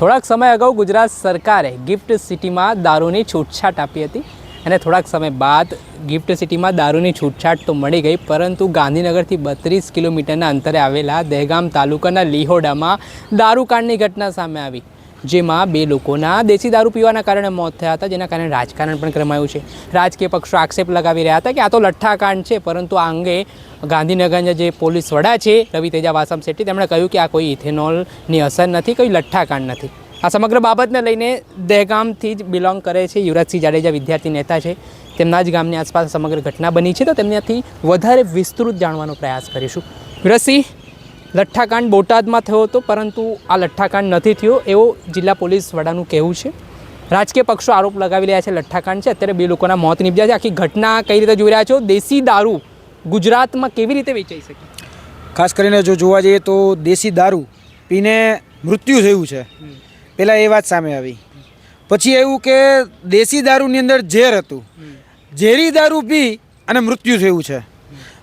થોડાક સમય અગાઉ ગુજરાત સરકારે ગિફ્ટ સિટીમાં દારૂની છૂટછાટ આપી હતી અને થોડાક સમય બાદ ગિફ્ટ સિટીમાં દારૂની છૂટછાટ તો મળી ગઈ, પરંતુ ગાંધીનગરથી બત્રીસ કિલોમીટરના અંતરે આવેલા દહેગામ તાલુકાના લીહોડામાં દારૂકાંડની ઘટના સામે આવી. જેમાં બે લોકોના દેશી દારૂ પીવાના કારણે મોત થયા હતા, જેના કારણે રાજકારણ પણ ક્રમાયું છે. રાજકીય પક્ષો આક્ષેપ લગાવી રહ્યા હતા કે આ તો લઠ્ઠાકાંડ છે, પરંતુ આ અંગે ગાંધીનગરના જે પોલીસ વડા છે, રવિ તેજા વાસમ શેટ્ટી, તેમણે કહ્યું કે આ કોઈ ઇથેનોલની અસર નથી, કોઈ લઠ્ઠાકાંડ નથી. આ સમગ્ર બાબતને લઈને દહેગામથી જ બિલોંગ કરે છે યુવરાજસિંહ જાડેજા, વિદ્યાર્થી નેતા છે. તેમના જ ગામની આસપાસ સમગ્ર ઘટના બની છે, તો તેમનાથી વધારે વિસ્તૃત જાણવાનો પ્રયાસ કરીશું. યુવરાજસિંહ લઠ્ઠાકાંડ બોટાદમાં થયો હતો પરંતુ આ લઠ્ઠાકાંડ નથી થયો એવો જિલ્લા પોલીસ વડાનું કહેવું છે. રાજકીય પક્ષો આરોપ લગાવી રહ્યા છે લઠ્ઠાકાંડ છે. અત્યારે બે લોકોના મોત નીપજ્યા છે. આખી ઘટના કઈ રીતે જોઈ રહ્યા છો? દેશી દારૂ ગુજરાતમાં કેવી રીતે વેચાઈ શકે? ખાસ કરીને જો જોવા જઈએ તો દેશી દારૂ પીને મૃત્યુ થયું છે. પહેલાં એ વાત સામે આવી. પછી એવું કે દેશી દારૂની અંદર ઝેર હતું. ઝેરી દારૂ પી અને મૃત્યુ થયું છે.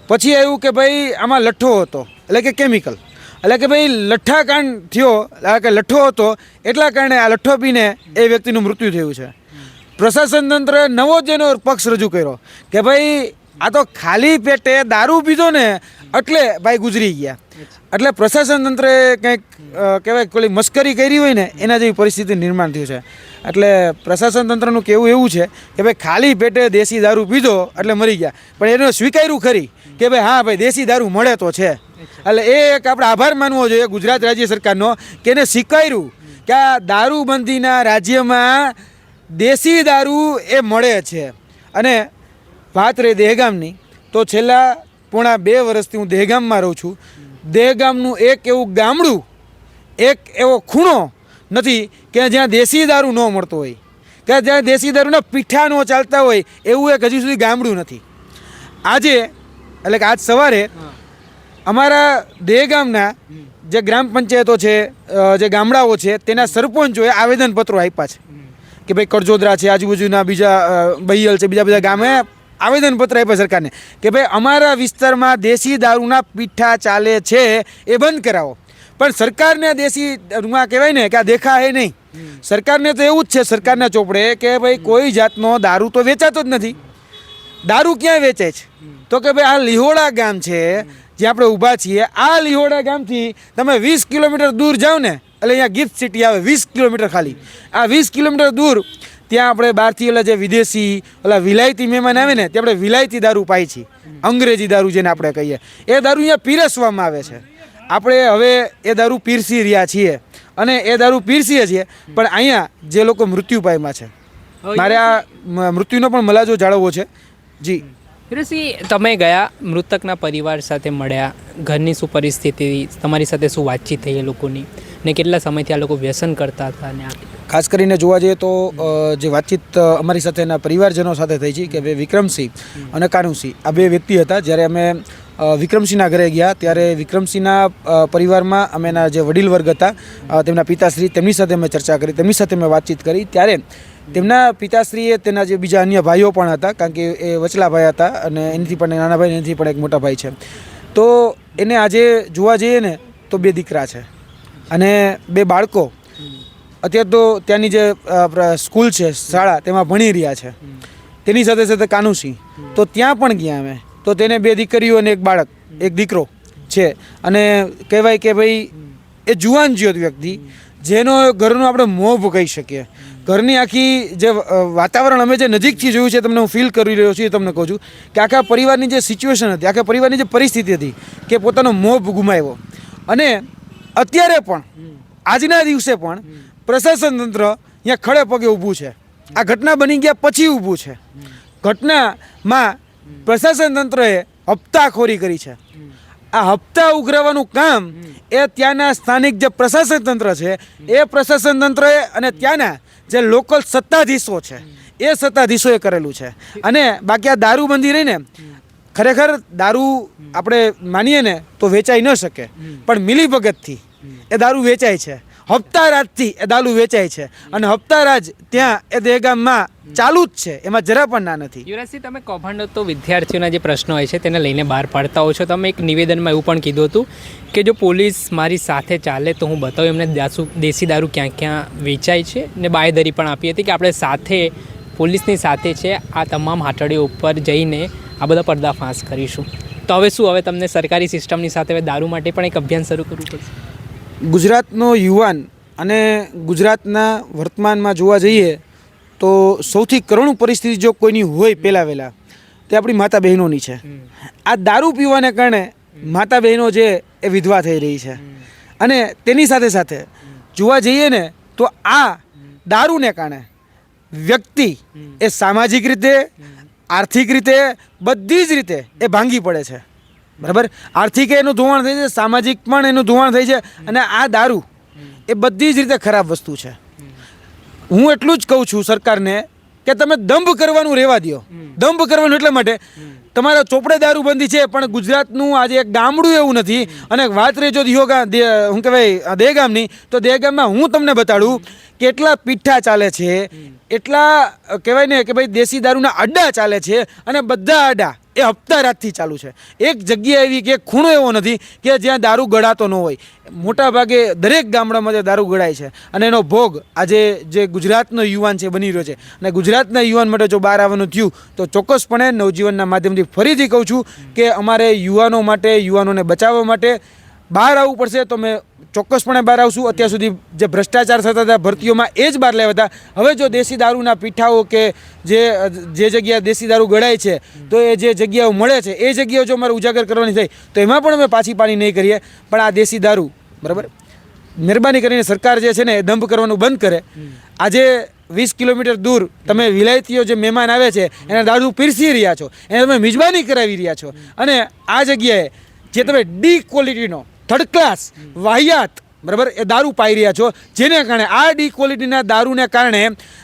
પછી એવું કે ભાઈ આમાં લઠ્ઠો હતો, એટલે કે કેમિકલ એટલે કે ભાઈ લઠ્ઠાકાંડ થયો, એટલે કે લઠ્ઠો હતો, એટલા કારણે આ લઠ્ઠો પીને એ વ્યક્તિનું મૃત્યુ થયું છે. પ્રશાસન તંત્રએ નવો જ એનો પક્ષ રજૂ કર્યો કે ભાઈ આ તો ખાલી પેટે દારૂ પીધો ને, એટલે ભાઈ ગુજરી ગયા. એટલે પ્રશાસન તંત્રે કંઈક કહેવાય કોઈ મસ્કરી કરી હોય ને, એના જેવી પરિસ્થિતિ નિર્માણ થયું છે. એટલે પ્રશાસન તંત્રનું કહેવું એવું છે કે ભાઈ ખાલી પેટે દેશી દારૂ પીધો એટલે મરી ગયા. પણ એને સ્વીકાર્યું ખરી કે ભાઈ હા ભાઈ દેશી દારૂ મળે તો છે. એટલે એ એક આપણે આભાર માનવો જોઈએ ગુજરાત રાજ્ય સરકારનો કે એને સ્વીકાર્યું કે આ દારૂબંધીના રાજ્યમાં દેશી દારૂ એ મળે છે. અને વાત રહી દહેગામની, તો છેલ્લા પોણા બે વર્ષથી હું દહેગામમાં રહું છું. દહેગામનું એક એવું ગામડું એક એવો ખૂણો નથી કે જ્યાં દેશી દારૂ ન મળતો હોય. કે જ્યાં દેશી દારૂના પીઠા ન ચાલતા હોય એવું એક હજી સુધી ગામડું નથી. આજે એટલે કે આજ સવારે અમારા દેહગામના જે ગ્રામ પંચાયતો છે જે ગામડાઓ છે તેના સરપંચોએ આવેદનપત્રો આપ્યા છે. કે ભાઈ કરજોદરા છે આજુબાજુના બીજા બૈયલ છે બીજા બધા ગામે આવેદનપત્ર આપ્યા સરકારને કે ભાઈ, અમારા વિસ્તારમાં દેશી દારૂના પીઠા ચાલે છે, એ બંધ કરાવો. પણ સરકારને દેશી દારૂમાં કહેવાય ને કે આ દેખા હે નહીં. સરકારને તો એવું જ છે, સરકારના ચોપડે કે ભાઈ, કોઈ જાતનો દારૂ તો વેચાતો જ નથી. દારૂ ક્યાં વેચે છે? તો કે ભાઈ, આ લીહોડા ગામ છે જે આપણે ઊભા છીએ. આ લિહોડા ગામથી તમે વીસ કિલોમીટર દૂર જાઓ ને, એટલે અહીંયા ગિફ્ટ સિટી આવે વીસ કિલોમીટર ખાલી. આ વીસ કિલોમીટર દૂર ત્યાં આપણે બહારથી ઓલા જે વિદેશી ઓલા વિલાયતી મહેમાન આવે ને તે આપણે વિલાયતી દારૂ પાય છે અંગ્રેજી દારૂ જેને આપણે કહીએ. એ દારૂ અહીંયા પીરસવામાં આવે છે. આપણે હવે એ દારૂ પીરસી રહ્યા છીએ. અને એ દારૂ પીરસીએ છીએ પણ અહીંયા જે લોકો મૃત્યુ પાયમાં છે. મારે આ મૃત્યુનો પણ મલાજો જાળવવો છે. જી. યુવરાજસિંહ તમે ગયા મૃતકના પરિવાર સાથે મળ્યા? ઘરની શું પરિસ્થિતિ? તમારી સાથે શું વાતચીત થઈ એ લોકોની? ને કેટલા સમયથી આ લોકો વ્યસન કરતા હતા ને આ ખાસ કરીને જોવા જઈએ તો જે વાતચીત અમારી સાથે એના પરિવારજનો સાથે થઈ છે કે ભાઈ વિક્રમસિંહ અને કાનુસિંહ. આ બે વ્યક્તિ હતા જ્યારે અમે વિક્રમસિંહના ઘરે ગયા ત્યારે વિક્રમસિંહના પરિવારમાં અમે એના જે વડીલ વર્ગ હતા તેમના પિતાશ્રી તેમની સાથે અમે ચર્ચા કરી, તેમની સાથે મેં વાતચીત કરી. ત્યારે તેમના પિતાશ્રીએ તેના જે બીજા અન્ય ભાઈઓ પણ હતા, કારણ કે એ વચલા ભાઈ હતા અને એનાથી પણ, નાના ભાઈ એનાથી પણ એક મોટા ભાઈ છે. તો એને આજે જોવા જઈએ ને, તો બે દીકરા છે અને બે બાળકો. અત્યારે તો ત્યાંની જે સ્કૂલ છે શાળા તેમાં ભણી રહ્યા છે. તેની સાથે સાથે કાનુસિંહ તો ત્યાં પણ ગયા અમે. તો તેને બે દીકરીઓ અને એક બાળક એક દીકરો છે. અને કહેવાય કે ભાઈ એ જુવાન જ્યોત વ્યક્તિ જેનો ઘરનો આપણે મોભ કહી શકીએ. ઘરની આખી જે વાતાવરણ અમે જે નજીકથી જોયું છે તમને હું ફીલ કરી રહ્યો છું એ તમને કહું છું કે આખા પરિવારની જે સિચ્યુએશન હતી આખા પરિવારની જે પરિસ્થિતિ હતી કે પોતાનો મોભ ગુમાવ્યો. અને અત્યારે પણ આજના દિવસે પણ પ્રશાસન તંત્ર અહીંયા ખડે પગે ઊભું છે. આ ઘટના બની ગયા પછી ઊભું છે. ઘટનામાં પ્રશાસન તંત્રએ હપ્તાખોરી કરી છે. આ હપ્તા ઉઘરાવવાનું કામ એ ત્યાંના સ્થાનિક જે પ્રશાસન તંત્ર છે, એ પ્રશાસન તંત્રએ અને ત્યાંના જે લોકલ સત્તાધીશો છે, એ સત્તાધીશોએ કરેલું છે. અને બાકી આ દારૂબંધી રહીને ખરેખર દારૂ આપણે માનીએ ને તો વેચાઈ ન શકે. પણ મિલીભગતથી એ દારૂ વેચાય છે. હપ્તારાજથી એ દારૂ વેચાય છે. અને હપ્તારાજ ત્યાં એ દહેગામમાં ચાલુ જ છે. એમાં જરા પણ ના નથી. યુવરાજસિંહ, તમે કૌભાંડો તો વિદ્યાર્થીઓના જે પ્રશ્નો હોય છે, તેને લઈને બહાર પાડતા હો છો. તમે એક નિવેદનમાં એવું પણ કીધું હતું કે જો પોલીસ મારી સાથે ચાલે તો હું બતાવું, એમને દાસુ, દેશી દારૂ ક્યાં ક્યાં વેચાય છે ને બાંયધરી પણ આપી હતી કે આપણે સાથે, પોલીસની સાથે છે, આ તમામ હાટડીઓ ઉપર જઈને આ બધા પર્દાફાશ કરીશું. તો હવે શું, હવે તમને સરકારી સિસ્ટમની સાથે હવે દારૂ માટે પણ એક અભિયાન શરૂ કરવું પડશે? ગુજરાતનો યુવાન અને ગુજરાતના વર્તમાનમાં જોવા જઈએ તો સૌથી કરુણ પરિસ્થિતિ જો કોઈની હોય પહેલાં વહેલા તે આપણી માતા બહેનોની છે. આ દારૂ પીવાને કારણે માતા બહેનો જે એ વિધવા થઈ રહી છે. અને તેની સાથે સાથે જોવા જઈએ ને તો આ દારૂને કારણે વ્યક્તિ એ સામાજિક રીતે આર્થિક રીતે બધી જ રીતે એ ભાંગી પડે છે. બરાબર? આર્થિક એનું ધોવાણ થઈ છે સામાજિક પણ એનું ધોવાણ થઈ છે અને આ દારૂ એ બધી જ રીતે ખરાબ વસ્તુ છે. હું એટલું જ કહું છું સરકારને કે તમે દંભ કરવાનું રહેવા દો દંભ કરવાનું એટલા માટે તમારા ચોપડે દારૂબંધી છે પણ ગુજરાતનું આજે એક ગામડું એવું નથી. અને વાત રહી જો યોગા શું કહેવાય દેગામની તો દેગામમાં હું તમને બતાડું કેટલા પીઠા ચાલે છે એટલા કહેવાય ને કે ભાઈ દેશી દારૂના અડ્ડા ચાલે છે અને બધા અડ્ડા. એ હપ્તા રાતથી ચાલુ છે. એક જગ્યા એવી કે ખૂણો એવો નથી કે જ્યાં દારૂ ગળાતો ન હોય. મોટા ભાગે દરેક ગામડામાં જે દારૂ ગળાય છે અને એનો ભોગ આજે જે ગુજરાતનો યુવાન છે બની રહ્યો છે. અને ગુજરાતના યુવાન માટે જો બહાર આવવાનું થયું, તો ચોક્કસપણે નવજીવનના માધ્યમથી ફરીથી કહું છું કે અમારે યુવાનો માટે, યુવાનોને બચાવવા માટે બહાર આવવું પડશે તો મેં ચોક્કસપણે બહાર આવશું. અત્યાર સુધી જે ભ્રષ્ટાચાર થતા હતા, ભરતીઓમાં એ જ બહાર લેવા હતા. હવે જો દેશી દારૂના પીઠાઓ કે જે જે જગ્યા દેશી દારૂ ગળાય છે, તો એ જે જગ્યાઓ મળે છે, એ જગ્યાઓ જો મારે ઉજાગર કરવાની થાય તો એમાં પણ અમે પાછી પાણી નહીં કરીએ. પણ આ દેશી દારૂ, બરાબર? મહેરબાની કરીને સરકાર જે છે ને, એ દંભ કરવાનું બંધ કરે. આજે વીસ કિલોમીટર દૂર તમે વિલાયતીઓ જે મહેમાન આવે છે, એને દારૂ પીરસી રહ્યા છો. એને તમે મિજબાની કરાવી રહ્યા છો. અને આ જગ્યાએ જે તમે ડી ક્વોલિટીનો થર્ડ ક્લાસ વાહિયાત. બરાબર? એ દારૂ પાઈ રહ્યા છો. જેને કારણે આ ડી ક્વોલિટીના દારૂને કારણે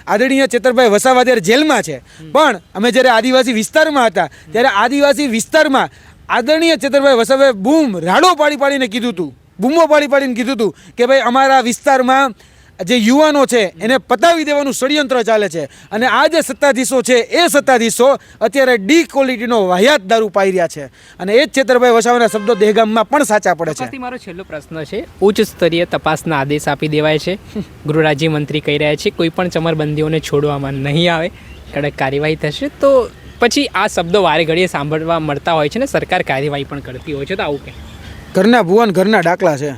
આદરણીય ચેતરભાઈ વસાવા ત્યારે જેલમાં છે. પણ અમે જ્યારે આદિવાસી વિસ્તારમાં હતા, ત્યારે આદિવાસી વિસ્તારમાં આદરણીય ચેતરભાઈ વસાવે બૂમ રાડો પાડી પાડીને કીધું હતું બૂમો પાડી પાડીને કીધું હતું કે ભાઈ અમારા વિસ્તારમાં જે યુવાનો છે એને પતાવી દેવાનું ષડયંત્ર ચાલે છે. અને આ જે સત્તાધીશો છે એ સત્તાધીશો અત્યારે ડી ક્વોલિટીનો વાહિયાત દારૂ પાઈ રહ્યા છે. અને એ જ છેતરભાઈ વસાવાના શબ્દો દેહગામમાં પણ સાચા પડે છે. મારો છેલ્લો પ્રશ્ન છે ઉચ્ચ સ્તરીય તપાસના આદેશ આપી દેવાય છે. ગૃહ રાજ્યમંત્રી કહી રહ્યા છે કોઈ પણ ચમરબંધીઓને છોડવામાં નહીં આવે. કડક કાર્યવાહી થશે તો પછી આ શબ્દો વારે ઘડીએ સાંભળવા મળતા હોય છે ને સરકાર કાર્યવાહી પણ કરતી હોય છે તો આવું કે? ઘરના ભુવન ઘરના ડાકલા છે.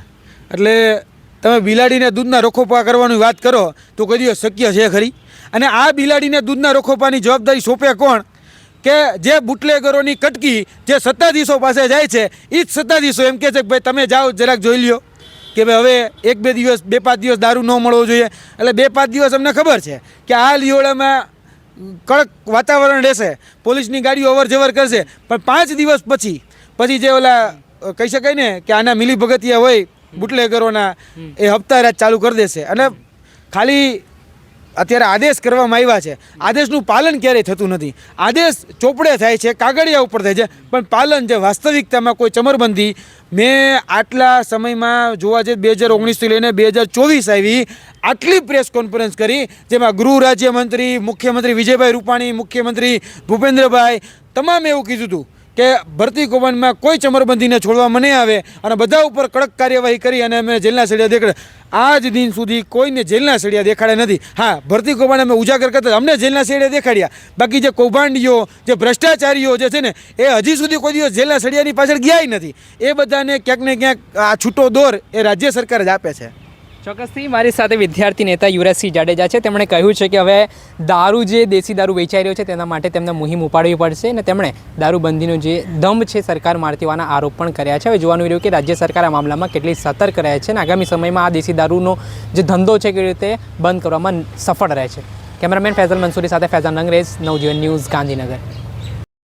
એટલે તમે બિલાડીને દૂધના રોખોપા કરવાની વાત કરો તો દિવસ શક્ય છે ખરી? અને આ બિલાડીને દૂધના રોખોપાની જવાબદારી સોંપે કોણ? કે જે બુટલેગરોની કટકી જે સત્તાધીશો પાસે જાય છે એ જ સત્તાધીશો એમ કહે છે કે ભાઈ તમે જાઓ, જરાક જોઈ લ્યો. કે ભાઈ હવે એક બે દિવસ, બે પાંચ દિવસ દારૂ ન મળવો જોઈએ. એટલે બે પાંચ દિવસ અમને ખબર છે કે આ લિયોળામાં કડક વાતાવરણ રહેશે. પોલીસની ગાડીઓ અવર જવર કરશે. પણ પાંચ દિવસ પછી પછી જે ઓલા કહી શકાય ને કે આના મિલી ભગતિયા હોય બુટલેગરોના એ હપ્તા રાત ચાલુ કરી દેશે. અને ખાલી અત્યારે આદેશ કરવામાં આવ્યા છે. આદેશનું પાલન ક્યારેય થતું નથી. આદેશ ચોપડે થાય છે કાગળિયા ઉપર થાય છે પણ પાલન જે વાસ્તવિકતામાં કોઈ ચમરબંધી મેં આટલા સમયમાં જોવા જઈએ બે હજાર ઓગણીસથી લઈને બે હજાર ચોવીસ આવી આટલી પ્રેસ કોન્ફરન્સ કરી જેમાં ગૃહ રાજ્યમંત્રી મુખ્યમંત્રી વિજયભાઈ રૂપાણી મુખ્યમંત્રી ભૂપેન્દ્રભાઈ તમામે એવું કીધું હતું કે ભરતી કૌભાંડમાં કોઈ ચમરબંધીને છોડવામાં નહીં આવે અને બધા ઉપર કડક કાર્યવાહી કરી અને અમે જેલના સળિયા દેખાડે. આજ દિન સુધી કોઈને જેલના સળિયા દેખાડ્યા નથી. હા, ભરતી કૌભાંડ અમે ઉજાગર કરતા અમને જેલના સળિયા દેખાડ્યા. બાકી જે કૌભાંડીઓ, જે ભ્રષ્ટાચારીઓ જે છે ને, એ હજી સુધી કોઈ દિવસ જેલના સળિયાની પાછળ ગયા નથી. એ બધાને ક્યાંક ને ક્યાંક આ છૂટો દોર એ રાજ્ય સરકાર જ આપે છે. ચોક્કસથી મારી સાથે વિદ્યાર્થી નેતા યુવરાજસિંહ જાડેજા છે. તેમણે કહ્યું છે કે હવે દારૂ જે દેશી દારૂ વેચાઈ રહ્યો છે તેના માટે તેમને મુહિમ ઉપાડવી પડશે અને તેમણે દારૂબંધીનો જે દંભ છે સરકાર મારતી હોવાના આરોપ પણ કર્યા છે. હવે જોવાનું રહ્યું કે રાજ્ય સરકાર આ મામલામાં કેટલી સતર્ક રહે છે અને આગામી સમયમાં આ દેશી દારૂનો જે ધંધો છે કેવી રીતે બંધ કરવામાં સફળ રહે છે. કેમેરામેન ફૈઝલ મંસૂરી સાથે ફૈઝાન અંગ્રેજ, નવજીવન ન્યૂઝ, ગાંધીનગર.